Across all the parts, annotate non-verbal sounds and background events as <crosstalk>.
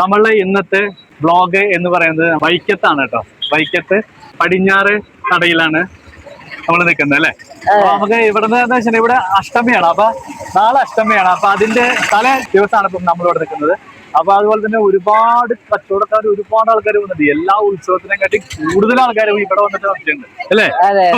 നമ്മളുടെ ഇന്നത്തെ ബ്ലോഗ് എന്ന് പറയുന്നത് വൈക്കത്താണ് കേട്ടോ. വൈക്കത്ത് പടിഞ്ഞാറ് കടയിലാണ് നമ്മൾ നിൽക്കുന്നത് അല്ലേ? അപ്പൊ നമുക്ക് ഇവിടുന്ന് എന്താ വെച്ചാൽ ഇവിടെ അഷ്ടമിയാണ്. അപ്പൊ നാളെ അഷ്ടമിയാണ്. അപ്പൊ അതിന്റെ തല ദിവസമാണ് ഇപ്പം നമ്മളിവിടെ നിൽക്കുന്നത്. അപ്പൊ അതുപോലെ തന്നെ ഒരുപാട് കച്ചവടക്കാർ ഒരുപാട് ആൾക്കാർ വന്നിട്ട് എല്ലാ ഉത്സവത്തിനെ കാട്ടി കൂടുതൽ ആൾക്കാർ ഇവിടെ വന്നിട്ട് വന്നിട്ടുണ്ട് അല്ലേ?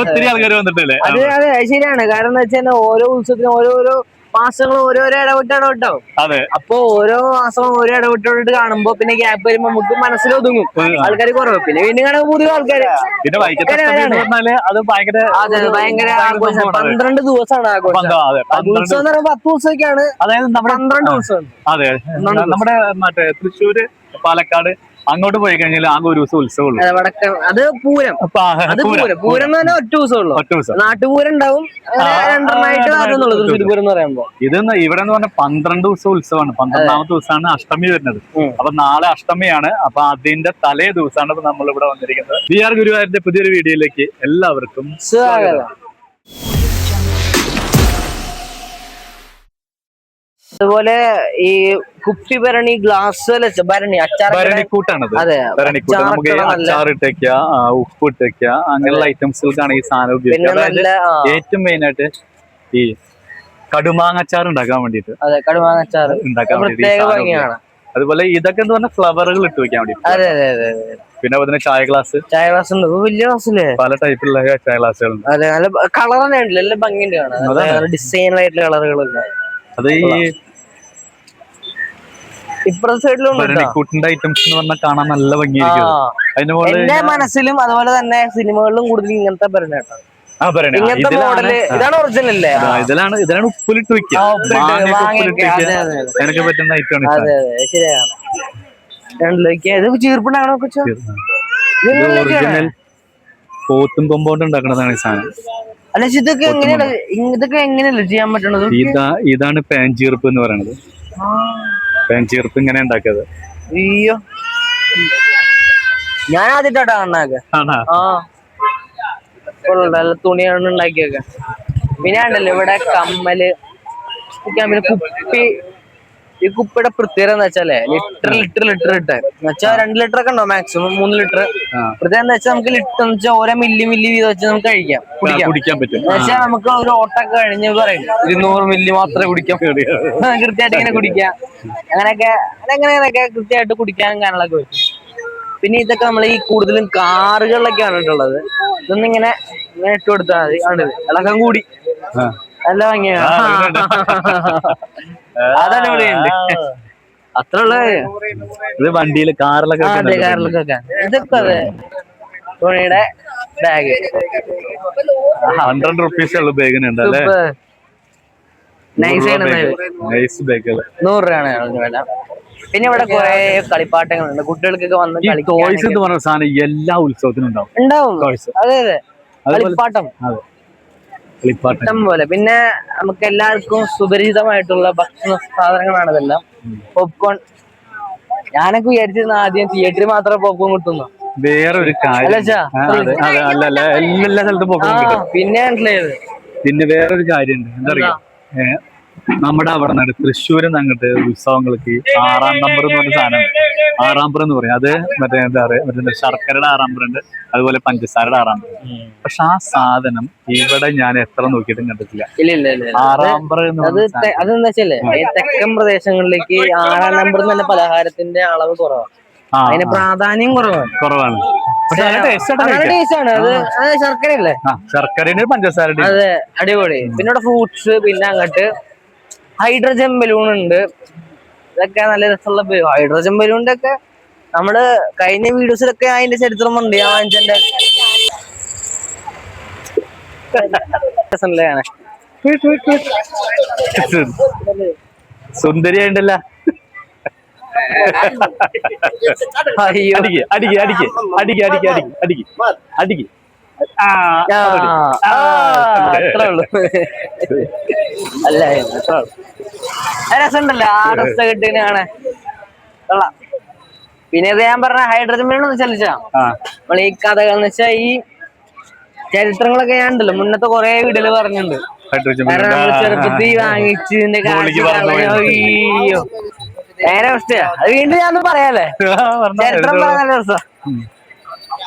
ഒത്തിരി ആൾക്കാർ വന്നിട്ടല്ലേ? അത് അതെ ശരിയാണ്. കാരണം എന്താ വെച്ചാൽ ഓരോ ഉത്സവത്തിനും ഓരോരോ മാസങ്ങളും ഓരോരോ ഇടവിട്ട് ഇടവിട്ടാവും അതെ. അപ്പൊ ഓരോ മാസവും ഓരോ ഇടപെട്ടോട്ട് കാണുമ്പോ പിന്നെ ഗ്യാപ്പ് വരുമ്പോ നമുക്ക് മനസ്സിൽ ഒതുങ്ങും. ആൾക്കാർ കുറവ്. പിന്നെ വീണ്ടും കാണുമ്പോൾ പുതിയ ആൾക്കാര്. അത് ഭയങ്കര ആഘോഷം. പന്ത്രണ്ട് ദിവസമാണ് ആഘോഷം. ഉത്സവം എന്ന് പത്ത് ദിവസമൊക്കെയാണ്. അതായത് പന്ത്രണ്ട് ദിവസം. അതെ നമ്മുടെ മറ്റേ തൃശ്ശൂര് പാലക്കാട് അങ്ങോട്ട് പോയി കഴിഞ്ഞാൽ ആകെ ഒരു ദിവസം ഉത്സവമുള്ളൂ. അതെ വടക്ക അത് പൂരം. അത് പൂരം. പൂരം എന്ന് പറഞ്ഞാൽ ഒറ്റ ദിവസമുള്ളൂ. ഒറ്റ ദിവസം. നാട്ടുപൂരം ഉണ്ടാവും. രണ്ടെണ്ണമായിട്ട് എന്ന് പറയുമ്പോ. ഇവിടെ എന്ന് പറഞ്ഞാൽ പന്ത്രണ്ട് ദിവസം ഉത്സവമാണ്. പന്ത്രണ്ടാമത്തെ ദിവസമാണ് അഷ്ടമി വരുന്നത്. അപ്പൊ നാളെ അഷ്ടമിയാണ്. അപ്പൊ അതിന്റെ തലേ ദിവസമാണ് ഇപ്പൊ നമ്മൾ ഇവിടെ വന്നിരിക്കുന്നത്. ബി ആർ ഗുരുവായൂരിന്റെ പുതിയൊരു വീഡിയോയിലേക്ക് എല്ലാവർക്കും സ്വാഗതം. അതുപോലെ ഈ കുപ്പി ഭരണി ഗ്ലാസ് ഭരണി അച്ചാർ ഭരണിക്കൂട്ടാണത്. ഭരണിക്കൂട്ട്. നമുക്ക് അച്ചാർ ഇട്ടേക്ക ഉപ്പ് ഇട്ടേക്ക അങ്ങനെയുള്ള ഐറ്റംസുകൾക്കാണ് ഈ സാധനം ഉപയോഗിക്കുക. അതായത് ഏറ്റവും മെയിൻ ആയിട്ട് ഈ കടുമാങ്ങ അച്ചാർ ഉണ്ടാക്കാൻ വേണ്ടിട്ട് അതെ കടുമാങ്ങ അച്ചാർ ഉണ്ടാക്കാൻ ഉപയോഗിക്കും. അതുപോലെ ഇതൊക്കെ എന്ന് പറഞ്ഞാൽ ഫ്ലവറുകൾ ഇട്ട് വെക്കാൻ വേണ്ടി പിന്നെ അതിന് ചായ ഗ്ലാസ് ചായ ഗ്ലാസ് ഉണ്ട്. വലിയ ഗ്ലാസ്സില്ലേ പല ടൈപ്പിലുള്ള ചായ ഗ്ലാസ്സുകളുണ്ട് അതെ നല്ല കളർ തന്നെ ഉണ്ട്. നല്ല ഭംഗിയുണ്ട്. ഡിസൈൻ ആയിട്ടുള്ള കളറുകളൊക്കെ. അത് ഈ ഇപ്പുറത്തെ സൈഡിലും. ഐറ്റംസ് എന്ന് പറഞ്ഞാൽ കാണാൻ നല്ല ഭംഗിയായിരിക്കും. അതിന്റെ എന്റെ മനസ്സിലും അതുപോലെ തന്നെ സിനിമകളിലും കൂടുതൽ ഇങ്ങനത്തെ ഭരണ മോഡൽ ഇതാണ് ഒറിജിനൽ അല്ലേ? ആ, ഇതിലാണ് ഇതിലാണ് ഉപ്പിലിട്ട് വെക്കുക. അതിനൊക്കെ പറ്റുന്ന ഐറ്റമാണ് അതെ അതെ ശരിയാണ്. ഇത് ചീർപ്പുണ്ടാകണോ ഒറിജിനൽ പോത്തും കൊമ്പോണ്ട് ഈ സാധനം. അല്ല ഇതൊക്കെ എങ്ങനെയാണ്? ഇതൊക്കെ എങ്ങനെയല്ലേ ചെയ്യാൻ പറ്റണത്? ഇതാ ഇതാണ് പാൻചീർപ്പ് എന്ന് പറയുന്നത്. പാൻചീർപ്പ് ഇങ്ങനെ ഉണ്ടാക്കിയത്. അയ്യോ. ഞാൻ ആദ്യമായിട്ടാ കാണാക്കെ. നല്ല തുണിയാണ് ഉണ്ടാക്കിയൊക്കെ പിന്നെ ഉണ്ടല്ലോ ഇവിടെ കമ്മൽ പിന്നെ കുപ്പി ഈ കുപ്പിയുടെ പ്രത്യേകത എന്ന് വെച്ചാലേ ലിറ്റർ ലിറ്റർ ലിറ്റർ ഇട്ട്. എന്ന് വെച്ചാൽ രണ്ട് ലിറ്റർ ഒക്കെ ഉണ്ടോ മാക്സിമം മൂന്ന് ലിറ്റർ. പ്രത്യേകത എന്ന് വെച്ചാൽ നമുക്ക് ലിറ്റർ എന്ന് വെച്ചാൽ ഓരോ മില്ലി മില്ലി വീതം വെച്ച് നമുക്ക് കഴിക്കാം. കുടിക്കാൻ പറ്റും. വെച്ചാൽ നമുക്ക് ഒരു ഓട്ടൊക്കെ കഴിഞ്ഞ് പറയും ഇരുന്നൂറ് മില്ലി മാത്രമേ കുടിക്കാൻ <laughs> കൃത്യമായിട്ട് ഇങ്ങനെ കുടിക്കാം. അങ്ങനെയൊക്കെ അങ്ങനെയൊക്കെ കൃത്യമായിട്ട് കുടിക്കാനും കാണാനൊക്കെ പറ്റും. പിന്നെ ഇതൊക്കെ നമ്മൾ ഈ കൂടുതലും കാറുകളിലൊക്കെയാണ് ഇട്ടുള്ളത്. ഇതൊന്നും ഇങ്ങനെ ഇട്ട് കൊടുത്താൽ മതി. ആണ് ഇളക്കം കൂടി. നല്ല <laughs> അത്ര ഉള്ള. ഇത് വണ്ടിയിൽ കാറിലൊക്കെ അതെ കാറിലൊക്കെ ഇതൊക്കെ അതെ. തുണിയുടെ ബാഗ്. ഹൺഡ്രഡ് റുപ്പീസ് ഉള്ള ബാഗിന് ഉണ്ട് അല്ലേ നൈസ് നൈസ് ബാഗ്. നൂറ് രൂപയാണ് ഞങ്ങൾക്ക് വില. പിന്നെ ഇവിടെ കുറെ കളിപ്പാട്ടങ്ങളുണ്ട്. കുട്ടികൾക്കൊക്കെ വന്ന് ടോയ്സ് എന്ന് സാധനം എല്ലാ ഉത്സവത്തിനും ഉണ്ടാവും. ഉണ്ടാവും. അതെ അതെ. കളിപ്പാട്ടം. ഇഷ്ടം പോലെ. പിന്നെ നമുക്ക് എല്ലാവർക്കും സുപരിചിതമായിട്ടുള്ള ഭക്ഷണ സാധനങ്ങളാണ് ഇതെല്ലാം പോപ്കോൺ ഞാനൊക്കെ വിചാരിച്ചിരുന്ന ആദ്യം തിയേറ്ററിൽ മാത്രമേ പോപ്കോൺ കിട്ടുന്നു. വേറെ ഒരു കാര്യം എല്ലാ സ്ഥലത്തും ആ പിന്നെ മനസ്സിലായത്. പിന്നെ വേറൊരു കാര്യമുണ്ട്. എന്താ? പറയാ നമ്മുടെ അവിടെ നിന്ന് തൃശ്ശൂരിൽ നിന്ന് അങ്ങോട്ട് ഉത്സവങ്ങൾക്ക് ആറാം നമ്പർ എന്ന് പറഞ്ഞ സാധനം. ആറാമ്പർ എന്ന് പറയും. അത് മറ്റേ എന്താ പറയാ മറ്റേ ശർക്കരയുടെ ആറാമ്പർ ഉണ്ട് അതുപോലെ പഞ്ചസാരയുടെ ആറാമ്പർ പക്ഷെ ആ സാധനം ഇവിടെ ഞാൻ എത്ര നോക്കിയിട്ടും കണ്ടിട്ടില്ല. ആറാമ്പർ അത് അതെന്താ വെച്ചല്ലേ തെക്കൻ പ്രദേശങ്ങളിലേക്ക് ആറാം നമ്പർ തന്നെ പലഹാരത്തിന്റെ അളവ് കുറവാണ്. അതിന് പ്രാധാന്യം കുറവാണ്. കുറവാണ്. ശർക്കരയില്ലേ? ശർക്കരയുടെ പഞ്ചസാരയുടെ അതെ അടിപൊളി. പിന്നെ ഫ്രൂട്ട്സ് പിന്നെ അങ്ങോട്ട് ഹൈഡ്രജൻ ബലൂൺ ഉണ്ട്. ഇതൊക്കെ നല്ല രസമുള്ള ഹൈഡ്രോജൻ ബലൂണിന്റെ ഒക്കെ നമ്മൾ കഴിഞ്ഞ വീഡിയോസിലൊക്കെ അതിന്റെ ചരിത്രം ഉണ്ട്. ഞാൻ വാങ്ങിച്ചതിന്റെ രസമല്ലേ കാണാൻ? സുന്ദരിയായിട്ടല്ല അയ്യോ. അടിക്ക് അടിക്ക് അടിക്ക് അടിക്ക് അടിക്ക് അടിക്ക് അടിക്ക് അടിക്ക്. അത്രേ ഉള്ളൂ. അല്ല രസമുണ്ടല്ലോ. ആ ഡ്രസ് കിട്ടിന് കൊള്ളാം. പിന്നെ ഇത് ഞാൻ പറഞ്ഞ ഹൈഡ്രജൻ ഒന്ന് ചലിച്ചാ നമ്മൾ ഈ കഥകൾ എന്ന് വെച്ചാൽ ഈ ചരിത്രങ്ങളൊക്കെ ഞാൻ ഉണ്ടല്ലോ. മുന്നത്തെ കുറെ വീടുകൾ പറഞ്ഞിട്ടുണ്ട്. ഹൈഡ്രജൻ കാരണം വാങ്ങിച്ച് ഇതിന്റെ ഗോളിക്ക് കാശ് പറന്നു അയ്യോ. നേരെ അവസ്ഥയാ അത് വീണ്ടും ഞാൻ പറയാല്ലേ? ചരിത്രം പറഞ്ഞ നല്ല രസാ.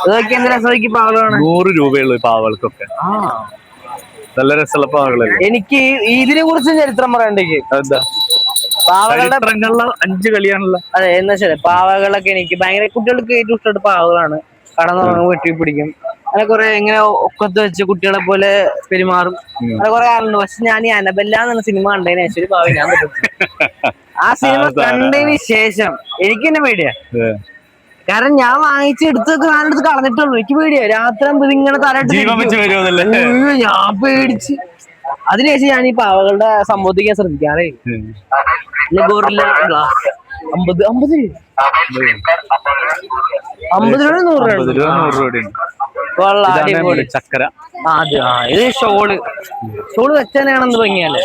ഇതൊക്കെ എന്ത് രസം പാവകളാണ് നൂറ് രൂപയുള്ളൂ പാവൾക്കൊക്കെ പാവകൾക്കൊക്കെ. നല്ല രസമുള്ള പാവകളല്ലേ എനിക്ക് ഇതിനെ കുറിച്ച് ചരിത്രം പറയണ്ടെങ്കിൽ എന്താ പാവകളുടെ അഞ്ച് കളിയാണല്ലോ അതെ എന്നാ ശരി. പാവകളൊക്കെ എനിക്ക് ഭയങ്കര കുട്ടികൾക്ക് ഏറ്റവും ഇഷ്ടപ്പെട്ട പാവകളാണ് കടന്നു വെട്ടി പിടിക്കും. അങ്ങനെ കുറെ ഇങ്ങനെ ഒക്കത്ത് വെച്ച് കുട്ടികളെ പോലെ പെരുമാറും. അങ്ങനെ കുറെ ആളുണ്ട്. പക്ഷെ ഞാൻ ഈ അനബല്ല എന്ന സിനിമ കണ്ടതിന് ശേഷം ഒരു പാവ ഞാൻ. <laughs> ആ സിനിമ കണ്ടതിന് ശേഷം എനിക്ക് തന്നെ പേടിയാ. കാരണം ഞാൻ വാങ്ങിച്ച് എടുത്തൊക്കെ സാധനം കളഞ്ഞിട്ടുള്ളൂ. എനിക്ക് പേടിയോ. രാത്രി ഇങ്ങനെ തലയിട്ട് ഞാൻ പേടിച്ച്. അതിനുശേഷം ഞാൻ ഈ പാവകളുടെ സംബോധിക്കാൻ ശ്രദ്ധിക്കാറേ. ഗോറില്ല ഗ്ലാസ് അമ്പത് അമ്പത് അമ്പത് രൂപ നൂറ് രൂപ നൂറ് അടിപൊളി. ചക്കര. ഇത് ഷോൾ. ഷോൾ വെച്ചാണെന്ന് ഭംഗിയല്ലേ?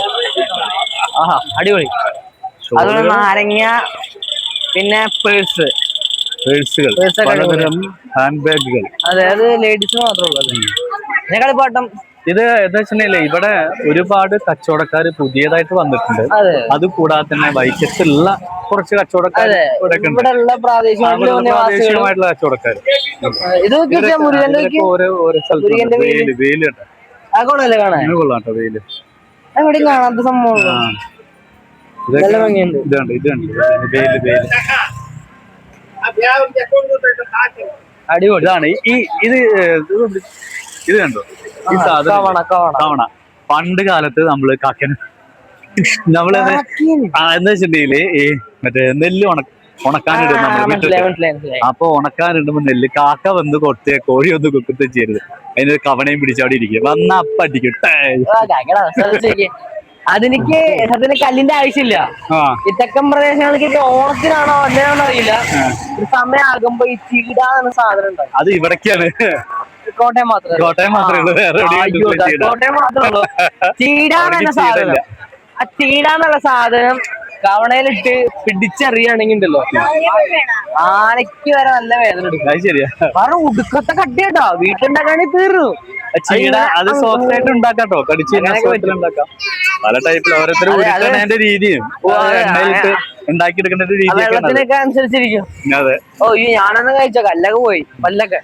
ആഹാ അടിപൊളി. അതുപോലെ നാരങ്ങ പിന്നെ പേഴ്സ്. പേഴ്സുകൾ. പലതരം ഹാൻഡ് ബാഗുകൾ അതെ അത് ലേഡീസിന് മാത്രമേ ഉള്ളൂ. അല്ലേ പിന്നെ കളിപ്പാട്ടം ഇത് എന്താ ഇവിടെ ഒരുപാട് കച്ചവടക്കാർ പുതിയതായിട്ട് വന്നിട്ടുണ്ട്. അതെ. കൂടാതെ തന്നെ വൈക്കത്തുള്ള കുറച്ച് കച്ചവടക്കാർ പ്രാദേശികമായിട്ടുള്ള കച്ചവടക്കാർ ഓരോ ഓരോ സ്ഥലത്ത് വെയിൽ വെയിൽ ആ കൊള്ളല്ലേ കാണാൻ. അങ്ങനെ കൊള്ളാം കേട്ടോ വെയിൽ കാണാത്ത സംഭവം ഇതുണ്ട് ഇതുണ്ട്. വെയിൽ വെയിൽ. അടിപൊളി. ഇതാണ്. ഈ- ഇത് ഇത് കണ്ടോ? ഈ സാധനം. തവണ പണ്ട് കാലത്ത് നമ്മൾ കാക്കന് നമ്മൾ. ആ, എന്താ വെച്ചിട്ടുണ്ടെങ്കിൽ ഈ മറ്റേ നെല്ല് ഉണക്ക ഉണക്കാനിടും അപ്പൊ ഉണക്കാനിടുമ്പോ നെല്ല് കാക്ക വന്ന് കൊടുത്ത് കോഴി ഒന്ന് കുക്കത്തെ ചെയ്യരുത്. അതിനൊരു കവണയും പിടിച്ചവിടെ ഇരിക്കും. വന്ന അപ്പ അതെനിക്ക് സത്യത്തിന് കല്ലിന്റെ ആവശ്യമില്ല. ഈ തെക്കൻ പ്രദേശങ്ങൾക്ക് ഇത് ഓണത്തിനാണോ അല്ലാണോ അറിയില്ല. ഒരു സമയമാകുമ്പോ ഈ ചീട എന്ന സാധനം ഉണ്ടാവും. അത് ഇവിടേക്കാണ്. കോട്ടയം മാത്രമേ കോട്ടയം മാത്രമേ. കോട്ടയം മാത്രമേ ഉള്ളൂ. <laughs> ചീടാന്ന് സാധനം. ആ ചീടാന്നുള്ള സാധനം കവണയിലിട്ട് പിടിച്ചെറിയാണെങ്കിൽ ഉണ്ടല്ലോ ആനയ്ക്ക് വരെ നല്ല വേദന എടുക്കും. അത് ശരിയാ. കാരണം ഉടുക്കത്തെ കട്ടിയാട്ടോ. വീട്ടിലുണ്ടാക്കാണെങ്കിൽ തീർന്നു. ചീട. അത് സോഫ്റ്റ് ആയിട്ട് ഉണ്ടാക്കാട്ടോ. കടിച്ച് ഉണ്ടാക്കാം. പല ടൈപ്പിൽ ഓരോരുത്തർ രീതിയും. ഓ, അതെ, എണ്ണയിലിട്ട് അതെ. ഉണ്ടാക്കിയെടുക്കേണ്ട രീതിയൊക്കെ അനുസരിച്ചിരിക്കും. അതെ. ഓ ഈ ഞാനൊന്നും കഴിച്ചോ? കല്ലൊക്കെ പോയി. പല്ലൊക്കെ.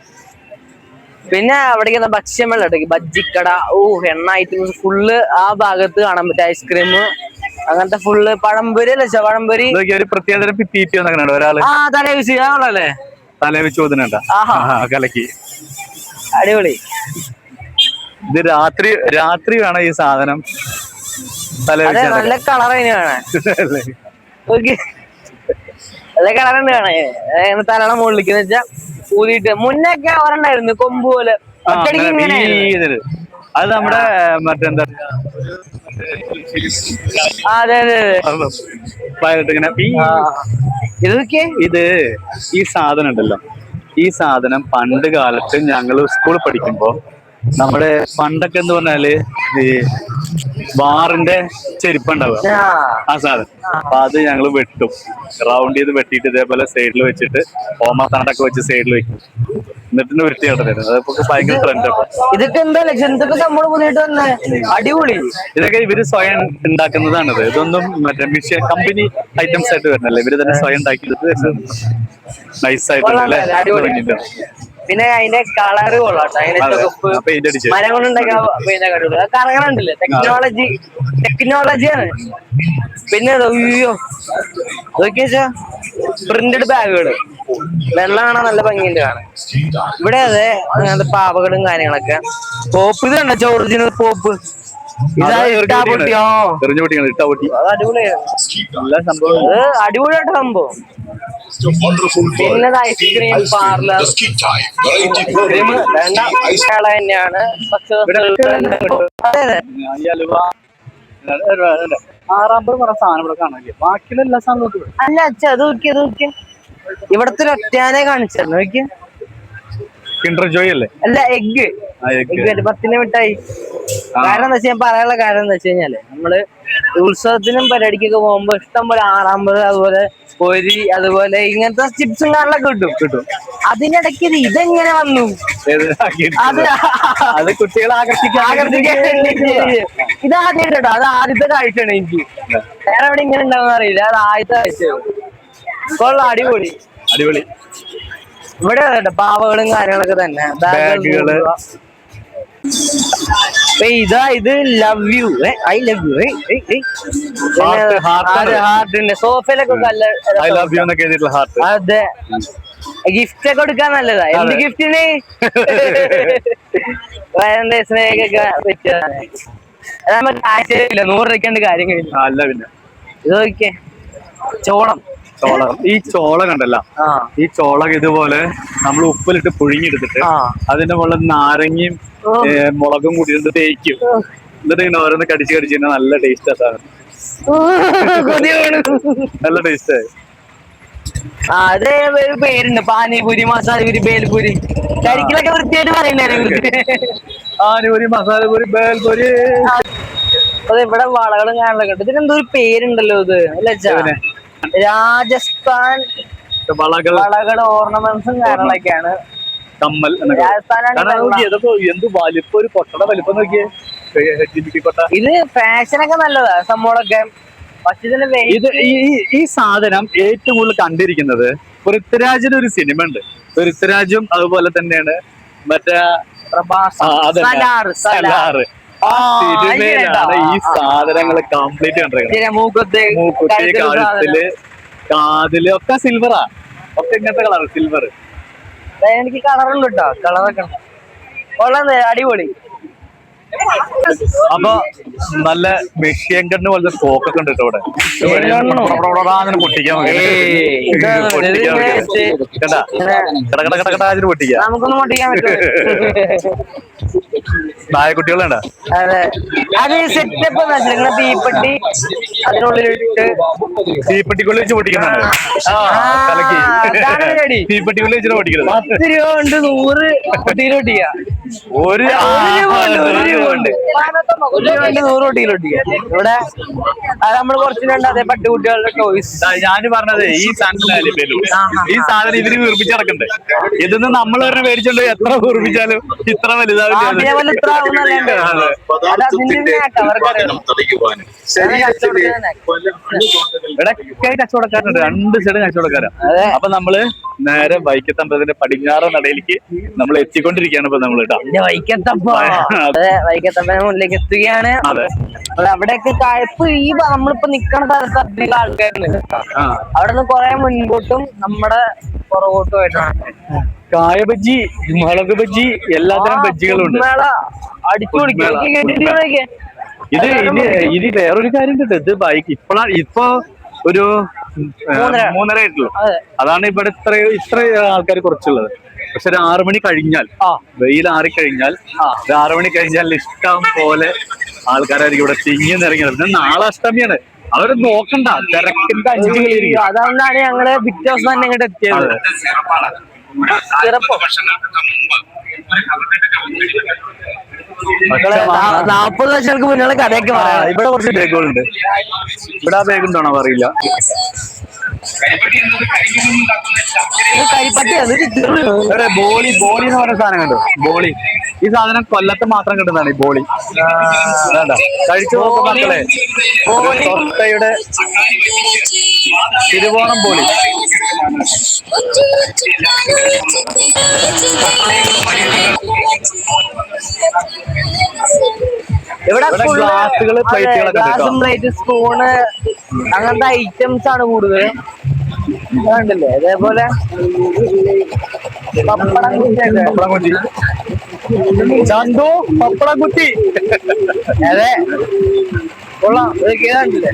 പിന്നെ അവിടേക്ക് ഭക്ഷ്യമല്ല? ബജ്ജിക്കട. ഓ എണ്ണ ഐറ്റംസ്. ഫുള്ള് ആ ഭാഗത്ത് കാണാൻ പറ്റും ഐസ്ക്രീം. അങ്ങനത്തെ ഫുള്ള് പഴംപൊരി അല്ലേ പഴംപൊരി? ഒരു പ്രത്യേകതരം എന്നൊക്കെ ഒരാൾ. ആ തലേ വിസിയാണല്ലേ തലേ വെച്ച് ചോദനുണ്ട കലക്കി. അടിപൊളി. ഇത് രാത്രി രാത്രി വേണം ഈ സാധനം. തലേ നല്ല കളർ അതിന്? നല്ല കളർ തന്നെ വേണേ. തലയുടെ മുകളിലേക്ക് വെച്ചാ ഊതിയിട്ട്. മുന്നൊക്കെ അവരുണ്ടായിരുന്നു കൊമ്പ് പോലെ. അത് നമ്മുടെ മറ്റെന്താ? അതെ അതെ വയറിട്ട് ഇങ്ങനെ ഇതൊക്കെ ഇത് ഈ സാധനം ഉണ്ടല്ലോ. ഈ സാധനം പണ്ട് കാലത്ത് ഞങ്ങൾ സ്കൂളിൽ പഠിക്കുമ്പോ നമ്മുടെ പണ്ടൊക്കെ എന്ന് പറഞ്ഞാൽ ഈ ബാറിന്റെ ചെരുപ്പുണ്ടാവുക. ആ. സാധനം. അപ്പൊ അത് ഞങ്ങൾ വെട്ടും. റൗണ്ട് ചെയ്ത് വെട്ടിയിട്ട് ഇതേപോലെ സൈഡിൽ വെച്ചിട്ട് ഓമാത്താണ്ടൊക്കെ വെച്ച് സൈഡിൽ വെക്കും. എന്നിട്ട് വൃത്തി കിടന്നത് അതൊക്കെ ഭയങ്കര ട്രെൻഡ് അപ്പൊ. ഇതൊക്കെ എന്താ ലക്ഷ്യം? പുതിയിട്ട് വന്നേ. അടിപൊളി. ഇതൊക്കെ ഇവർ സ്വയം ഉണ്ടാക്കുന്നതാണിത് ഇതൊന്നും മറ്റേ മിഷ്യ കമ്പനി ഐറ്റംസ് ആയിട്ട് വരുന്നല്ലേ. ഇവർ തന്നെ സ്വയം ഉണ്ടാക്കിയെടുത്ത് നൈസ് ആയിട്ടുണ്ടല്ലേ അടിപൊളി. പിന്നെ അതിന്റെ കളറ് കൊള്ളാട്ടോ. അതിന്റെ. ചുവപ്പ് പെയിന്റ് മരം കൊണ്ടുണ്ടാക്കിയ പിന്നെ കടുവ കറങ്ങണുണ്ടല്ലേ ടെക്നോളജി ടെക്നോളജിയാണ് പിന്നെ അയ്യോ. അതൊക്കെ വെച്ചാ പ്രിന്റഡ് ബാഗുകൾ വെള്ളം കാണാൻ നല്ല ഭംഗിയുണ്ട് കാണാൻ. ഇവിടെ അതെ അങ്ങനത്തെ പാവകളും കാര്യങ്ങളൊക്കെ. പോപ്പ് ഇത് കണ്ടോ? ഒറിജിനൽ പോപ്പ് അടിപൊളിയാണ്. അടിപൊളിയായിട്ട് സംഭവം. World. Ice cream parlour the ski time, variety ice cream വേണ്ട. ice തന്നെയാണ്. ആറാമ്പത് പറഞ്ഞ സാധനം ഇവിടെ കാണില്ല ബാക്കിയുള്ള എല്ലാ സാധനവും അല്ല അച്ഛ അത് നോക്കിയത് നോക്കിയ. നോക്കി ഇവിടത്തെ ഒറ്റാനെ കാണിച്ചു കാണിച്ചായിരുന്നു കിൻഡർ ജോയ് അല്ലേ? അല്ല എഗ് ആ egg. എഗ് പത്തിന് മിഠായി. കാരണം എന്താ വെച്ചാൽ പറയാനുള്ള കാരണം എന്താ വെച്ച് കഴിഞ്ഞാൽ നമ്മൾ ഉത്സവത്തിനും പരിപാടിക്കൊക്കെ പോകുമ്പോ ഇഷ്ടം പോലെ ആറാമ്പത് അതുപോലെ പൊരി അതുപോലെ ഇങ്ങനത്തെ ചിപ്സും കാര്യങ്ങളൊക്കെ കിട്ടും. കിട്ടും. അതിനിടയ്ക്ക് ഇത് ഇതെങ്ങനെ വന്നു? അത് അത് കുട്ടികളെ ആകർഷിക്കാൻ ആകർഷിക്കാൻ ഇത് ആദ്യം കേട്ടോ. അത് ആദ്യത്തെ കാഴ്ചയാണ് എനിക്ക്. വേറെ എവിടെ ഇങ്ങനെ ഉണ്ടാവുന്ന അറിയില്ല. അത് ആദ്യത്തെ കാഴ്ച കൊള്ളാം അടിപൊളി. അടിപൊളി. ഇവിടെ പാവകളും കാര്യങ്ങളൊക്കെ തന്നെ. ബാഗുകൾ. ഇതാ ഇത് love you I love you. ഹാർട്ടിന്റെ സോഫയിലൊക്കെ നല്ല ഐ ലവ് യു എന്നൊക്കെ എഴുതിയിട്ടുള്ള ഹാർട്ട് അതെ. ഗിഫ്റ്റ് ഒക്കെ കൊടുക്കാൻ നല്ലതാ. എന്ത് ഗിഫ്റ്റിന് ഗിഫ്റ്റിന് വാലന്റൈൻസിനൊക്കെ പറ്റിയതാണ് നമുക്ക് നൂറ് രൂപയ്ക്ക് കാര്യം കഴിഞ്ഞു അല്ല പിന്നെ. ഇത് നോക്കിയേ. ചോളം. ചോളം. ഈ ചോള കണ്ടല്ല. ഈ ചോള ഇതുപോലെ നമ്മൾ ഉപ്പിലിട്ട് പുഴുങ്ങിയെടുത്തിട്ട് അതിന്റെ മുകളിൽ നാരങ്ങയും മുളകും കൂടി ഇട്ട് തേക്കും. എന്നിട്ട് ഇങ്ങനെ ഓരോന്ന് കടിച്ച് കടിച്ച് കഴിഞ്ഞാൽ നല്ല ടേസ്റ്റ് കൊതിയാണ് നല്ല ടേസ്റ്റ് ആ. അതേ ഒരു പേരുണ്ട്. പാനിപൂരി മസാലപൂരി ബേൽപൂരി. കരിക്കിലൊക്കെ വൃത്തിയായിട്ട് പറയണ്ടായിരുന്നു പാനിപൂരി മസാലപൂരി ബേൽപൂരി. അതെ ഇവിടെ വളകളും കാണലൊക്കെ ഉണ്ട് ഇതിനെന്തോ ഒരു പേരുണ്ടല്ലോ ഇത്. അല്ലേ? രാജസ്ഥാൻ വളകൾ വളകൾ ഓർണമെന്റ്സും കാര്യങ്ങളൊക്കെയാണ്. കമ്മൽ എന്ത് വലിപ്പം ഒരു കൊട്ടയുടെ വലിപ്പം നോക്കിയേ? ഇത് ഫാഷനൊക്കെ നല്ലതാ സംഭവമൊക്കെ ഇത് ഈ സാധനം ഏറ്റവും കൂടുതൽ കണ്ടിരിക്കുന്നത് പൃഥ്വിരാജിന് ഒരു സിനിമ ഉണ്ട്. പൃഥ്വിരാജും അതുപോലെ തന്നെയാണ്. മറ്റേ. സലാറ് സിനിമയിലാണ് ഈ സാധനങ്ങൾ കംപ്ലീറ്റ് കണ്ടിരിക്കുന്നത് മൂക്കത്ത് കഴുത്തിൽ കാതിൽ ഒക്കെ സിൽവറാ ഒക്കെ ഇങ്ങനത്തെ കളർ സിൽവർ. എനിക്ക് കളറുണ്ട് കേട്ടോ കളറൊക്കെ കൊള്ളാം അടിപൊളി അപ്പൊ നല്ല മെഷീൻ കണ്ണ് പോലത്തെ തോക്കൊക്കെ ഉണ്ട് കേട്ടോ ഇവിടെ പൊട്ടിക്കാൻ പൊട്ടിക്കാൻ ഇതിങ്ങനെ മതി. വെച്ച് കണ്ടാ? ഇങ്ങനെ കട കട കട കടാച്ചിട്ട് പൊട്ടിക്കാം നമുക്കൊന്നും പൊട്ടിക്കാൻ പറ്റില്ല നായക്കുട്ടികളുണ്ടാ അതെ. അത് സെറ്റപ്പ് നിങ്ങളെ തീപ്പെട്ടി അതിനുള്ളിലിട്ട് തീപ്പെട്ടിക്കുള്ളിൽ വെച്ച് കലക്കി. തീപ്പെട്ടിക്കുള്ളിൽ വെച്ചിട്ട് പൊട്ടിക്കുന്നത് പത്ത് രൂപ ഉണ്ട് നൂറ് കുട്ടിയിൽ ഒട്ടിക്കുക ഒരു ഇവിടെ നമ്മൾ ടോയ്സ് ഞാൻ പറഞ്ഞത് ഈ സാധനം ഈ സാധനം ഇതിന് വീർപ്പിച്ചിടക്കണ്ടേ ഇതിന്ന് നമ്മൾ ഒരു മേടിച്ചോണ്ട് എത്ര വീർപ്പിച്ചാലും ഇത്ര വലുതാവില്ല ഇത്ര അതെ. അവർക്കറിയാം പല കച്ചവടക്കാരുണ്ട്. രണ്ട് സൈഡ് കച്ചവടക്കാരാ. അപ്പൊ നമ്മൾ നേരെ വൈക്കത്തമ്പലത്തിന്റെ പടിഞ്ഞാറ് നടയിലേക്ക് നമ്മൾ എത്തിക്കൊണ്ടിരിക്കുകയാണ് ഇപ്പൊ നമ്മൾ കേട്ടോ. എന്റെ വൈക്കത്തപ്പ അതെ വൈക്കത്തപ്പന്റെ മുന്നിലേക്ക് എത്തുകയാണ്. അതെ. അവിടെയൊക്കെ കായപ്പ് ഈ നമ്മളിപ്പോ നിക്കണ സ്ഥലത്ത് അധികം ആൾക്കാരുണ്ട് അവിടെ നിന്ന് കൊറേ മുൻപോട്ടും നമ്മുടെ പുറകോട്ടും ആയിട്ടാണ്. കായ ബജ്ജി മുളക് ബജ്ജി എല്ലാത്തരം ബജ്ജികളുണ്ട് അടിച്ചു മേള. ഇത് ഇനി ഇനി വേറൊരു കാര്യം കേട്ടോ ഇത് ബൈക്ക് ഇപ്പോഴാണ് ഇപ്പൊ ഒരു മൂന്നര. ആയിട്ടുള്ളൂ. അതാണ് ഇവിടെ ഇത്ര ഇത്ര ആൾക്കാർ കുറച്ചുള്ളത്. പക്ഷെ ഒരു ആറു മണി കഴിഞ്ഞാൽ വെയിൽ ആറി കഴിഞ്ഞാൽ ഒരു ആറു മണി കഴിഞ്ഞാൽ ഇഷ്ടം പോലെ ആൾക്കാരായിരിക്കും ഇവിടെ തിങ്ങി നിറങ്ങി നടക്കുന്നത് നാളെ അഷ്ടമിയാണ്. അവർ നോക്കണ്ട. തിരക്കിന്റെ അഞ്ചു അതുകൊണ്ടാണ് ഞങ്ങൾ പിറ്റേ ദിവസം തന്നെ ഇങ്ങോട്ട് എത്തിയത്. സിറപ്പോ നാപ്പത് വർഷങ്ങൾക്ക് മുന്നേ കഥയൊക്കെ പറയാം. ഇവിടെ കുറച്ച് ബേഗുകളുണ്ട് ഇവിടെ ആ ബേഗ് ഉണ്ടോ അറിയില്ല. ബോളി ബോളി എന്ന് പറഞ്ഞ സാധനം കണ്ടു? ബോളി. ഈ സാധനം കൊല്ലത്ത് മാത്രം കിട്ടുന്നതാണ് ഈ ബോളി. കഴിച്ചു നോക്കും മക്കളെ. തൊട്ടയുടെ തിരുവോണം ബോളി. ഇവിടെ ഗ്ലാസുകൾ, പ്ലേറ്റുകളൊക്കെ സ്പൂണ് അങ്ങനത്തെ ഐറ്റംസ് ആണ് കൂടുതൽ കണ്ടില്ലേ? അതേപോലെ പപ്പടം കുറ്റി ചന്തു പപ്പടം കുറ്റി. അതെ. കൊള്ളാം. ഇതൊക്കെ ഏതാണ്ടില്ലേ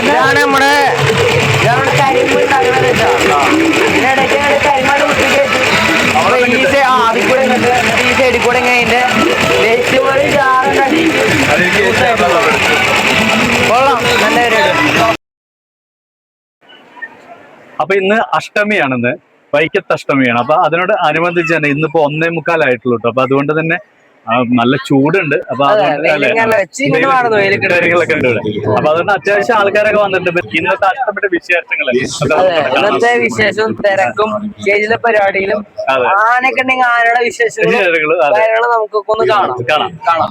ഇതാണ് നമ്മുടെ ഇതാണ് കരിമ്പ് ഉണ്ടാക്കുന്നത് കേട്ടോ ഇതിനിടയ്ക്ക് ഈ നിന്നിട്ട്. സൈ- ആ അതിൽ കൂടെ നിന്നിട്ട് എന്നിട്ട് ഈ സൈഡിൽ കൂടെ ഇങ്ങനെ അതിന്റെ വേസ്റ്റ് പോലെ ചാറുണ്ട് അടിയിക്ക്. അതിലേക്ക് വെള്ളം എടുത്ത്. കൊള്ളാം നല്ല പരിപാടി അപ്പൊ ഇന്ന് അഷ്ടമിയാണെന്ന് വൈക്കത്തഷ്ടമിയാണ് അപ്പൊ അതിനോട് അനുബന്ധിച്ച് തന്നെ ഇന്നിപ്പോ ഒന്നേ മുക്കാലായിട്ടുള്ളൂ കേട്ടോ അപ്പൊ അതുകൊണ്ട് തന്നെ നല്ല ചൂടുണ്ട്. അപ്പൊ കാര്യങ്ങളൊക്കെ ഉണ്ട് ഇവിടെ. അപ്പൊ അതുകൊണ്ട് അത്യാവശ്യം ആൾക്കാരൊക്കെ വന്നിട്ടുണ്ട്. ഇന്നത്തെ അഷ്ടമിയുടെ വിശേഷങ്ങളെ അതെ ഇന്നത്തെ വിശേഷവും തിരക്കും സ്റ്റേജിലെ പരിപാടിയിലും അതെ. ആനൊക്കെ ഉണ്ടെങ്കിൽ ആനയുടെ വിശേഷങ്ങളും നമുക്കൊക്കെ ഒന്ന് കാണാം. കാണാം. കാണാം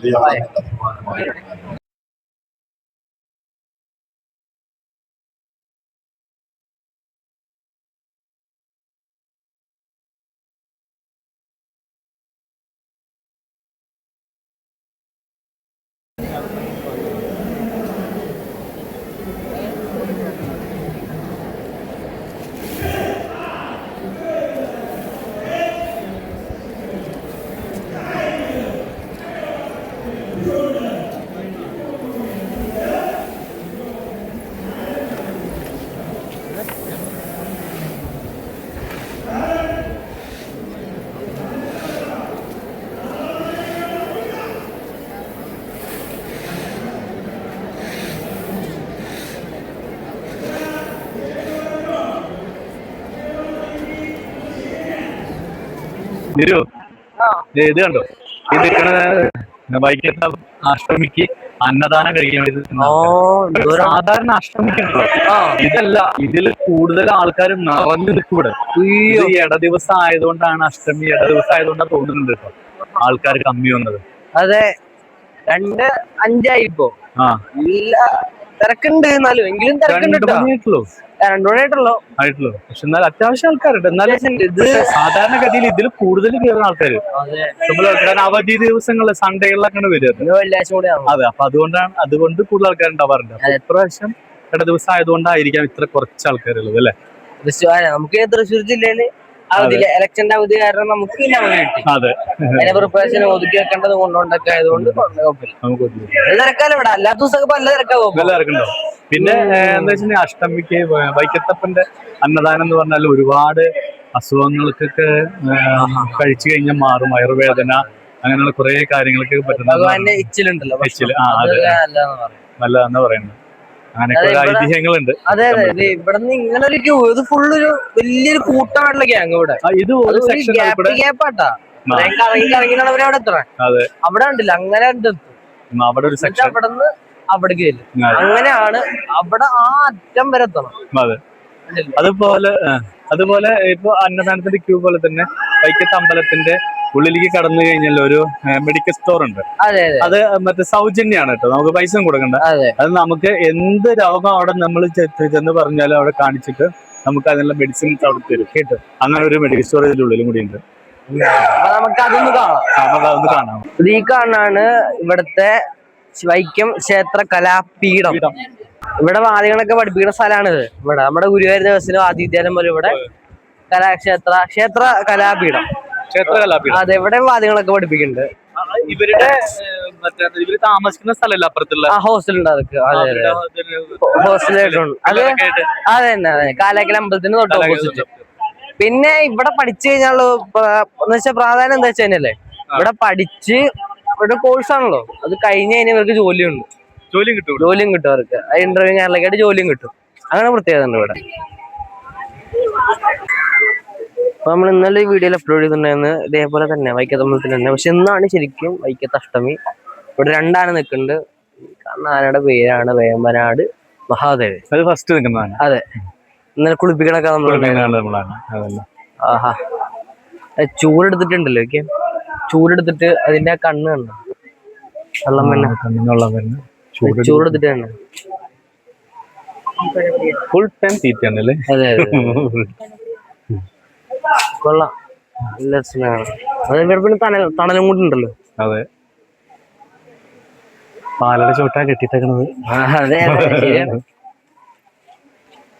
Yeah. നിരു. ഇത് കണ്ടോ? ഇത് വൈക്കത്തെ അഷ്ടമിക്ക് അന്നദാനം കഴിക്കാൻ വേണ്ടി. സാധാരണ അഷ്ടമിക്കുണ്ടല്ലോ ഇതല്ല ഇതിൽ കൂടുതൽ ആൾക്കാർ നിറഞ്ഞു നിൽക്കൂടെ ഇവിടെ. ഈ ഇട ദിവസം ആയതുകൊണ്ടാണ് അഷ്ടമി ഇട ദിവസം ആയതുകൊണ്ടാണ് തോന്നുന്നുണ്ട് കേട്ടോ. ആൾക്കാർ കമ്മി വന്നത്. അതെ രണ്ട് അഞ്ചായിപ്പോ. ആ. ഇല്ല തിരക്കുണ്ട് എന്നാലും എങ്കിലും തിരക്കുണ്ട് ആയിട്ടുള്ളൂ പക്ഷെ എന്നാൽ അത്യാവശ്യം ആൾക്കാരുണ്ട്. എന്നാലും ഇത് സാധാരണഗതിയിൽ ഇതിൽ കൂടുതൽ കയറുന്ന ആൾക്കാർ നമ്മൾ അവധി ദിവസങ്ങളിൽ സൺഡേകളിലൊക്കെയാണ് വരുന്നത് അതെ അപ്പൊ അതുകൊണ്ടാണ് അതുകൊണ്ട് കൂടുതൽ ആൾക്കാർ ഉണ്ടാവാറുണ്ട്. ഇപ്രാവശ്യം ഇട ദിവസം ആയതുകൊണ്ടായിരിക്കാം ഇത്ര കുറച്ച് ആൾക്കാരുള്ളത് അല്ലെ? നമുക്ക് തൃശ്ശൂർ ജില്ലയിൽ അവധി ഇലക്ഷന്റെ അവധി കാരണം നമുക്ക് പിന്നെ അവധി കിട്ടി. അതെ. അതിനെ പ്രിപ്പറേഷൻ ഒതുക്കി വെക്കേണ്ടത് കൊണ്ടുകൊണ്ടൊക്കെ ആയതുകൊണ്ട് കുഴപ്പമില്ല നമുക്ക് ഒതുങ്ങി. നല്ല തിരക്കാലം ഇവിടെ. അല്ലാത്ത ദിവസമൊക്കെ പല തിരക്കാവും നല്ല ഇറക്കുന്നുണ്ടോ പിന്നെ എന്താ വെച്ചാൽ അഷ്ടമിക്ക് വൈക്കത്തപ്പന്റെ അന്നദാനം എന്ന് പറഞ്ഞാൽ ഒരുപാട് അസുഖങ്ങൾക്കൊക്കെ കഴിച്ചു കഴിഞ്ഞാൽ മാറും. വയറുവേദന അങ്ങനെയുള്ള കുറെ കാര്യങ്ങളൊക്കെ പറ്റുന്ന ഭഗവാന്റെ ഇച്ചിലുണ്ടല്ലോ ഭക്ഷണം. ഇച്ചിൽ, ആ, അതെ. നല്ലതാന്ന് പറയുന്നത്. ഐതിഹ്യങ്ങളുണ്ട്. അതെ അതെ. ഇവിടെ നിന്ന് ഇങ്ങനെ ഒരു ക്യൂ ഇത് ഫുള്ളൊരു വലിയൊരു കൂട്ടമായിട്ടുള്ള ഗ്യാങ് ഇവിടെ. ഇത് ഒരു സെക്ഷൻ ഗ്യാപ്പ് ഗ്യാപ്പാട്ടാ. കറങ്ങി അവിടെ അവിടെ ഉണ്ടില്ല അങ്ങനെ അവിടെ ഒരു സെക്ഷൻ അവിടെ നിന്ന് അവിടേക്ക് ചെല്ലും അങ്ങനെയാണ് അവിടെ ആ അറ്റം വരെ എത്തണം. അതെ. അതുപോലെ അതുപോലെ ഇപ്പൊ അന്നദാനത്തിന്റെ ക്യൂ പോലെ തന്നെ വൈക്കത്ത് അമ്പലത്തിന്റെ ഉള്ളിലേക്ക് കടന്നു കഴിഞ്ഞാൽ ഒരു മെഡിക്കൽ സ്റ്റോർ ഉണ്ട്. അതെ മറ്റേ സൗജന്യമാണ് കേട്ടോ. നമുക്ക് പൈസ കൊടുക്കണ്ട. അതെ. നമുക്ക് എന്ത് രോഗം അവിടെ നമ്മൾ ചെന്ന് പറഞ്ഞാലും അവിടെ കാണിച്ചിട്ട് നമുക്ക് അതിനുള്ള മെഡിസിൻ അവിടെ തരും. കേട്ടോ? അങ്ങനെ ഒരു മെഡിക്കൽ സ്റ്റോർ ഇതിന്റെ ഉള്ളിലും കൂടി ഉണ്ട്. നമുക്ക് അതൊന്ന് കാണാം. നമുക്ക് അതൊന്ന് കാണാം. ഇത് ഈ കാണാണ് ഇവിടുത്തെ വൈക്കം ക്ഷേത്ര കലാപീഠം ഇവിടെ വാദികളൊക്കെ പഠിപ്പിക്കുന്ന സ്ഥലമാണിത്. ഇവിടെ നമ്മുടെ ഗുരുവായൂർ ദിവസത്തിലും ആദിത്യാലയം പോലെ ഇവിടെ കലാക്ഷേത്ര ക്ഷേത്ര കലാപീഠം. ക്ഷേത്ര വാദ്യങ്ങളൊക്കെ പഠിപ്പിക്കുന്നുണ്ട്. ഇവരുടെ ഇവർ താമസിക്കുന്ന സ്ഥലമല്ല അപ്പുറത്തുള്ള? ഹോസ്റ്റലുണ്ട് അതൊക്കെ. അതെ ഹോസ്റ്റലായിട്ടുണ്ട് അത്. അതെ തന്നെ അതെ കാലാക്കൽ അമ്പലത്തിന് തൊട്ട് ഓപ്പോസിറ്റ് പിന്നെ ഇവിടെ പഠിച്ചു കഴിഞ്ഞാൽ എന്ന് വെച്ചാൽ പ്രാധാന്യം എന്താ വെച്ച് കഴിഞ്ഞാലേ ഇവിടെ പഠിച്ച് ഇവിടെ കോഴ്സാണല്ലോ അത് കഴിഞ്ഞ് കഴിഞ്ഞാൽ ഇവർക്ക് ജോലിയുണ്ട്. ജോലിയും കിട്ടും ജോലിയും കിട്ടും അവർക്ക്. ഇന്റർവ്യൂ കാര്യങ്ങളൊക്കെ ആയിട്ട് ജോലിയും കിട്ടും. അങ്ങനെ പ്രത്യേകത ഉണ്ട് ഇവിടെ. അപ്പൊ നമ്മൾ ഇന്നലെ വീഡിയോയിൽ അപ്ലോഡ് ചെയ്തിട്ടുണ്ടായിരുന്നു. ഇതേപോലെ തന്നെ വൈക്കത്തമ്പലത്തിൽ തന്നെ. പക്ഷെ ഇന്നാണ് ശരിക്കും വൈക്കത്ത് അഷ്ടമി. ഇവിടെ രണ്ടാന നിൽക്കുന്നുണ്ട് കാരണം ആനയുടെ പേരാണ് വേമ്പനാട് മഹാദേവ് അത് ഫസ്റ്റ് നിൽക്കുന്നതാണ്. അതെ. ഇന്നലെ കുളിപ്പിക്കണൊക്കെ നമ്മൾ ആഹാ. ചൂടെടുത്തിട്ടുണ്ടല്ലോ ഓക്കെ? ചൂടെടുത്തിട്ട് അതിന്റെ കണ്ണ് കണ്ടോ? വെള്ളം കണ്ണിനുള്ള ചൂടെടുത്തിട്ട് തന്നെ ഫുൾ ടൈം തീറ്റയാണല്ലേ? അതെ അതെ. <laughs> കൊള്ളാം നല്ല രസമാണ്. അതിന്റെ പിന്നെ തണൽ തണലും കൂടി ഉണ്ടല്ലോ. അതെ. പാലട ചോട്ടാ കെട്ടിട്ടേക്കണത് അതെ ശരിയാണ്.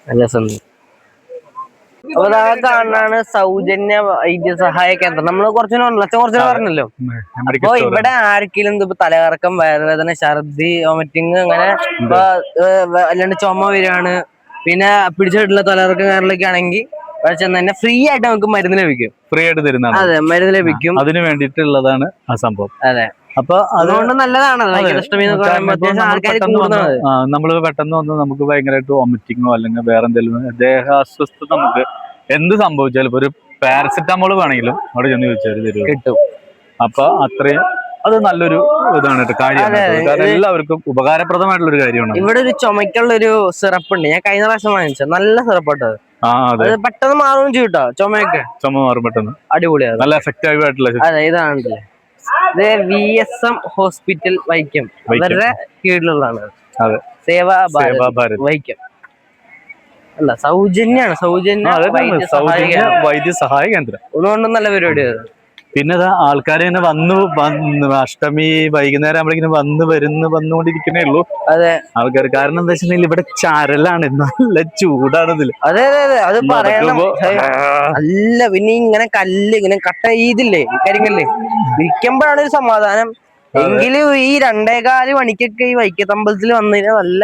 നല്ല രസമുണ്ട്. അപ്പൊ കാണാണ് സൗജന്യ വൈദ്യസഹായ കേന്ദ്രം. നമ്മൾ കുറച്ചു കുറച്ചു പറഞ്ഞല്ലോ. അപ്പൊ ഇവിടെ ആർക്കെങ്കിലും ഇപ്പൊ തലകറക്കം വയറുവേദന ഛർദി വോമിറ്റിങ് അങ്ങനെ അല്ലാണ്ട് ചുമ വരികയാണ്. പിന്നെ പിടിച്ചിട്ടുള്ള തലകറക്കം കാര്യങ്ങളൊക്കെ ആണെങ്കിൽ ചെന്ന് തന്നെ ഫ്രീ ആയിട്ട് നമുക്ക് മരുന്ന് ലഭിക്കും. ഫ്രീ ആയിട്ട് തരുന്ന അതെ മരുന്ന് ലഭിക്കും. അതിന് വേണ്ടിയിട്ടുള്ളതാണ് ആ സംഭവം. അതെ. അപ്പൊ അതുകൊണ്ട് നല്ലതാണ്. നമ്മൾ പെട്ടെന്ന് വന്ന് നമുക്ക് ഭയങ്കരമായിട്ട് വോമിറ്റിങ്ങോ അല്ലെങ്കിൽ വേറെ എന്തെങ്കിലും ദേഹാസ്വസ്ഥ നമുക്ക് എന്ത് സംഭവിച്ചാലും ഇപ്പൊ ഒരു പാരസെറ്റമോൾ വേണമെങ്കിലും അവിടെ ചെന്ന് ചോദിച്ചാൽ തരും കിട്ടും. അപ്പൊ അത്രയും അത് നല്ലൊരു ഇതാണ് കേട്ടോ കാര്യമാണ് കാരണം എല്ലാവർക്കും ഉപകാരപ്രദമായിട്ടുള്ള ഒരു കാര്യമാണ്. ഇവിടെ ഒരു ചുമക്കുള്ള ഒരു സിറപ്പ് ഉണ്ട്. ഞാൻ കഴിഞ്ഞ പ്രാവശ്യം വാങ്ങിച്ചത്. നല്ല സിറപ്പ് അത്. പെട്ടെന്ന് മാറുകയും ചെയ്യും കേട്ടോ ചുമയൊക്കെ. ചുമ മാറും പെട്ടെന്ന്. അടിപൊളിയാണ്. നല്ല എഫക്റ്റീവ് ആയിട്ടുള്ള അതെ ഇതാണല്ലേ ഇത് V S M hospital Vaikom. അവരുടെ കീഴിലുള്ളതാണ്. സേവാ ഭാരത് വൈക്കം. അല്ല സൗജന്യാണ് സൗജന്യ വൈദ്യ വൈദ്യസഹായ കേന്ദ്രം. ഒന്നുകൊണ്ടും നല്ല പരിപാടിയാണ് പിന്നെ ആൾക്കാർ തന്നെ വന്നു വന്ന് അഷ്ടമി വൈകുന്നേരം ആകുമ്പോഴേക്കും വന്ന് വരുന്നു വന്നുകൊണ്ടിരിക്കുന്നേ ഉള്ളൂ. അതെ. ആൾക്കാർ കാരണം എന്താ വെച്ചിട്ടുണ്ടെങ്കിൽ ഇവിടെ ചരലാണ് നല്ല ചൂടാണ് ഇതിൽ അതെ അതെ അതെ. അത് പറയണം. നടക്കുമ്പോ അല്ല പിന്നെ ഇങ്ങനെ കല്ല് ഇങ്ങനെ കട്ട ചെയ്തില്ലേ കരിങ്കല്ലേ. ഇരിക്കുമ്പോഴാണ് ഒരു സമാധാനം. എങ്കിലും ഈ രണ്ടേകാൽ മണിക്കൊക്കെ ഈ വൈക്കത്ത് അമ്പലത്തിൽ വന്നതിന് നല്ല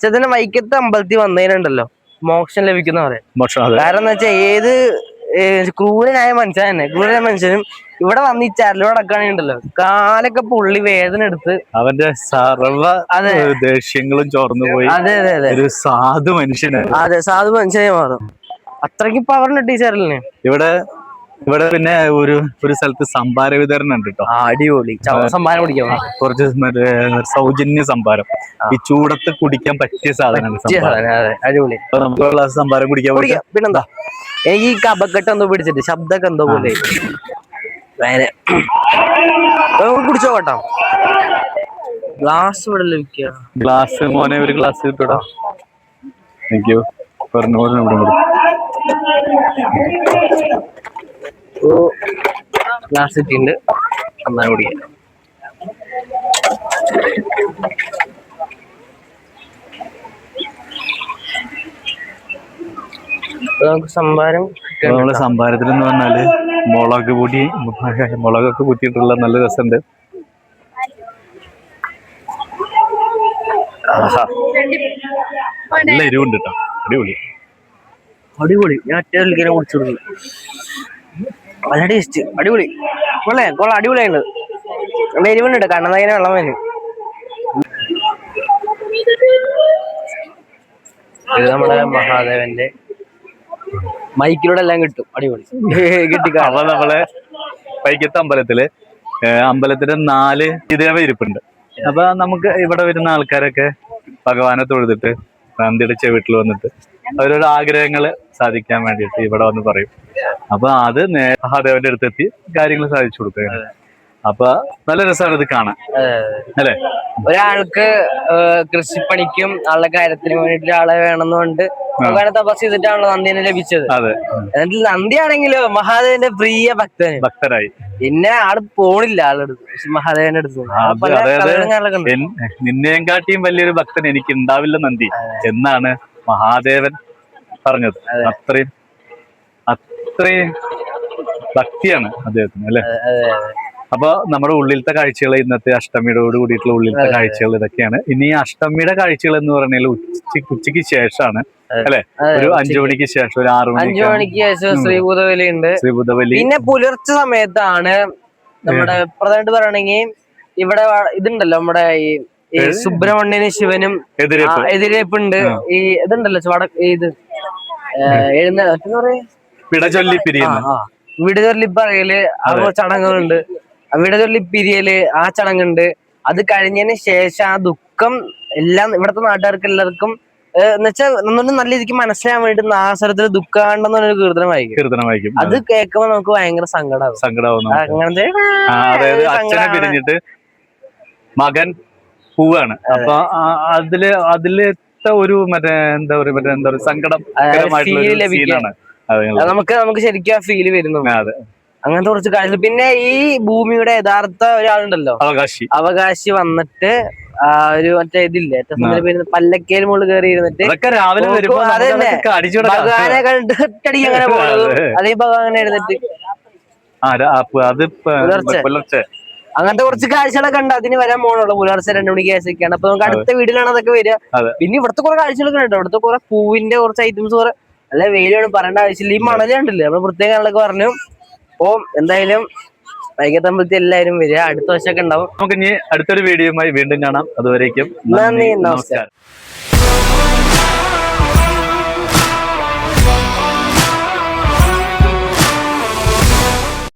ചെതന വൈക്കത്ത് അമ്പലത്തിൽ വന്നതിനുണ്ടല്ലോ. മോക്ഷം ലഭിക്കുന്ന പറയാം കാരണം എന്താ വെച്ചാൽ ഏത് ക്രൂരനായ മനുഷ്യൻ തന്നെ. ക്രൂരനായ മനുഷ്യനും ഇവിടെ വന്ന് ഈ ചരലോട് അടക്കാനുണ്ടല്ലോ കാലൊക്കെ പുള്ളി വേദന എടുത്ത് അവന്റെ സർവ ദേഷ്യങ്ങളും ചോർന്നു പോയി. അതെ അതെ അതെ. ഒരു സാധു മനുഷ്യനെ അതെ സാധു മനുഷ്യനെ മാറും. അത്രയ്ക്ക് പവർ ഉണ്ട് ടീച്ചറിന് ഇവിടെ ഇവിടെ പിന്നെ ഒരു ഒരു സ്ഥലത്ത് സംഭാര വിതരണം ഉണ്ട് കേട്ടോ അടിപൊളി. ചവ- സമ്മാനം കുടിക്കാം കുറച്ച് സൗജന്യ സംഭാരം. ഈ ചൂടത്ത് കുടിക്കാൻ പറ്റിയ സാധനമാണ് സംഭാരം. അടിപൊളി. നമുക്ക് ഗ്ലാസ് സംഭാരം കുടിക്കാൻ പിന്നെന്താ? എനിക്ക് ഈ കപക്കെട്ട് എന്തോ പിടിച്ചിട്ട് ശബ്ദമൊക്കെ എന്തോ പോലെ. വേറെ. കുടിച്ചോ കേട്ടോ ഗ്ലാസ് ഇവിടെ ലഭിക്കുക ഗ്ലാസ് മോനെ ഒരു ഗ്ലാസ് കിട്ടൂടാ താങ്ക് യു പറഞ്ഞു പറഞ്ഞു ഇവിടെ കൊടുക്കും ഗ്ലാസ് കിട്ടിയിട്ടുണ്ട് സമ്മാനം കുടിക്കാം അപ്പൊ നമുക്ക് സംഭാരം നമ്മളെ സംഭാരത്തിൽ എന്ന് പറഞ്ഞാൽ മുളക് പൊടി മുളകൊക്കെ കുത്തിയിട്ടുള്ള നല്ല രസമുണ്ട് ആഹാ. നല്ല എരിവുണ്ട് കേട്ടോ അടിപൊളി. അടിപൊളി. ഞാൻ ഒറ്റ കുടിച്ചു നല്ല ടേസ്റ്റ് അടിപൊളി. കൊള്ളേ കൊള്ളാം അടിപൊളിയുണ്ട് നല്ല എരിവുണ്ട് കണ്ണതായിനെ വെള്ളം വേന് ഇത് നമ്മുടെ മഹാദേവന്റെ മൈക്കിലൂടെ എല്ലാം കിട്ടും അടിപൊളി. <laughs> കിട്ടി അപ്പൊ നമ്മളെ വൈക്കത്തെ അമ്പലത്തിൽ അമ്പലത്തിന്റെ നാല് ഇതേവ ഇരിപ്പുണ്ട് അപ്പൊ നമുക്ക് ഇവിടെ വരുന്ന ആൾക്കാരൊക്കെ ഭഗവാനെ തൊഴുതിട്ട് നന്ദിയുടെ ചെവിട്ടിൽ വന്നിട്ട് അവരുടെ ആഗ്രഹങ്ങൾ സാധിക്കാൻ വേണ്ടിട്ട് ഇവിടെ വന്ന് പറയും. അപ്പൊ അത് മഹാദേവന്റെ അടുത്തെത്തി കാര്യങ്ങൾ സാധിച്ചു കൊടുക്കുകയാണ്. അപ്പൊ നല്ല രസമാണ് ഇത് കാണാൻ. അല്ലെ? ഒരാൾക്ക് കൃഷിപ്പണിക്കും ആളുടെ കാര്യത്തിനും വേണ്ടിട്ട് ആളെ വേണമെന്നുകൊണ്ട് തപസ് ചെയ്തിട്ടാണല്ലോ നന്ദിനെ ലഭിച്ചത്. അതെ. എന്നിട്ട് നന്ദിയാണെങ്കിലോ മഹാദേവന്റെ പ്രിയ ഭക്തന്. ഭക്തരായി. പിന്നെ ആൾ പോണില്ല ആളെടുത്ത് മഹാദേവന്റെ അടുത്ത് നിന്നെയും കാട്ടിയും വലിയൊരു ഭക്തൻ എനിക്ക് ഉണ്ടാവില്ല നന്ദി. എന്നാണ് മഹാദേവൻ പറഞ്ഞത്. അത്രയും അത്രയും ഭക്തിയാണ് അദ്ദേഹത്തിന് അല്ലെ. അപ്പൊ നമ്മുടെ ഉള്ളിലത്തെ കാഴ്ചകൾ ഇന്നത്തെ അഷ്ടമിയോട് കൂടിയിട്ടുള്ള ഉള്ളിലത്തെ കാഴ്ചകൾ ഇതൊക്കെയാണ്. ഇനി അഷ്ടമിയുടെ കാഴ്ചകൾ എന്ന് പറഞ്ഞാൽ ഉച്ചയ്ക്ക് ഉച്ചയ്ക്ക് ശേഷമാണ് അല്ലെ? ഒരു അഞ്ചു മണിക്ക് ശേഷം ഒരു ആറു അഞ്ചു മണിക്ക് ശേഷം ശ്രീഭൂതബലി ഉണ്ട് ശ്രീബുദ്ധവല്ലി പിന്നെ പുലർച്ചെ സമയത്താണ് നമ്മുടെ പ്രധാനമായിട്ട് പറയണെങ്കിൽ ഇവിടെ ഇതുണ്ടല്ലോ നമ്മുടെ ഈ സുബ്രഹ്മണ്യനും ശിവനും എതിരേപ്പുണ്ട്. ഈ ഇതുണ്ടല്ലോ വട ഇത് പിരിയുന്നു വിടുതള്ളി പറയൽ ആ ചടങ്ങുകളുണ്ട്. വിടചൊല്ലി പിരിയൽ ആ ചടങ്ങുണ്ട്. അത് കഴിഞ്ഞതിന് ശേഷം ആ ദുഃഖം എല്ലാം ഇവിടുത്തെ നാട്ടുകാർക്ക് എല്ലാവർക്കും എന്നുവെച്ചാൽ നന്നൊന്ന് നല്ല രീതിക്ക് മനസ്സിലാൻ വേണ്ടി ആസരത്തിൽ ദുഃഖാണ്ടെന്ന് പറഞ്ഞൊരു കീർത്തനം വായിക്കും. കീർത്തനം വായിക്കും. അത് കേൾക്കുമ്പോ നമുക്ക് ഭയങ്കര സങ്കടമാകും സങ്കടാവുന്നു അങ്ങനത്തെ അതായത് അച്ഛനെ പിരിഞ്ഞിട്ട് മകൻ പോവാണ്. അപ്പൊ അതിൽ അതിൽ അതിലത്തെ ഒരു മറ്റേ എന്താ പറയുക മറ്റേ എന്താ പറയുക സങ്കടം അത് നമുക്ക് നമുക്ക് ശരിക്കും ആ ഫീൽ വരുന്നു. അതെ. അങ്ങനത്തെ കുറച്ച് കാര്യങ്ങൾ പിന്നെ ഈ ഭൂമിയുടെ യഥാർത്ഥ ഒരാളുണ്ടല്ലോ. അവകാശി. അവകാശി വന്നിട്ട് ഒരു മറ്റേ ഇതില്ലേ പല്ലക്കേൽ മുകളിൽ കയറി ഇരുന്നിട്ട് രാവിലെ. ഭഗവാനെ കണ്ടിട്ടടിക്ക് അങ്ങനെ <laughs> പോകുന്നത് അതേ ഭഗവാനെ എഴുന്നിട്ട് പുലർച്ചെ. അങ്ങനത്തെ കുറച്ച് കാഴ്ചകളൊക്കെ ഉണ്ട്. അതിന് വരാൻ പോകണുള്ളൂ പുലർച്ചെ രണ്ടു മണിക്ക് ശേഷമൊക്കെയാണ് അപ്പൊ നമുക്ക് അടുത്ത വീട്ടിലാണ് അതൊക്കെ വരിക. പിന്നെ ഇവിടുത്തെ കുറെ കാഴ്ചകളൊക്കെ ഉണ്ട്. ഇവിടുത്തെ കുറെ പൂവിന്റെ കുറച്ച് ഐറ്റംസ് കുറെ നല്ല വെയിലാണ് പറയേണ്ട ആവശ്യമില്ല. ഈ മണൽ കണ്ടില്ലേ? നമ്മൾ പ്രത്യേക ആളൊക്കെ പറഞ്ഞു. അപ്പൊ എന്തായാലും വൈകത്തമ്പലത്തിൽ എല്ലാവരും വരിക. അടുത്ത വർഷമൊക്കെ ഉണ്ടാവും. നമുക്ക് ഇനി അടുത്തൊരു വീഡിയോയുമായി വീണ്ടും കാണാം. അതുവരേക്കും നന്ദി. നമസ്കാരം.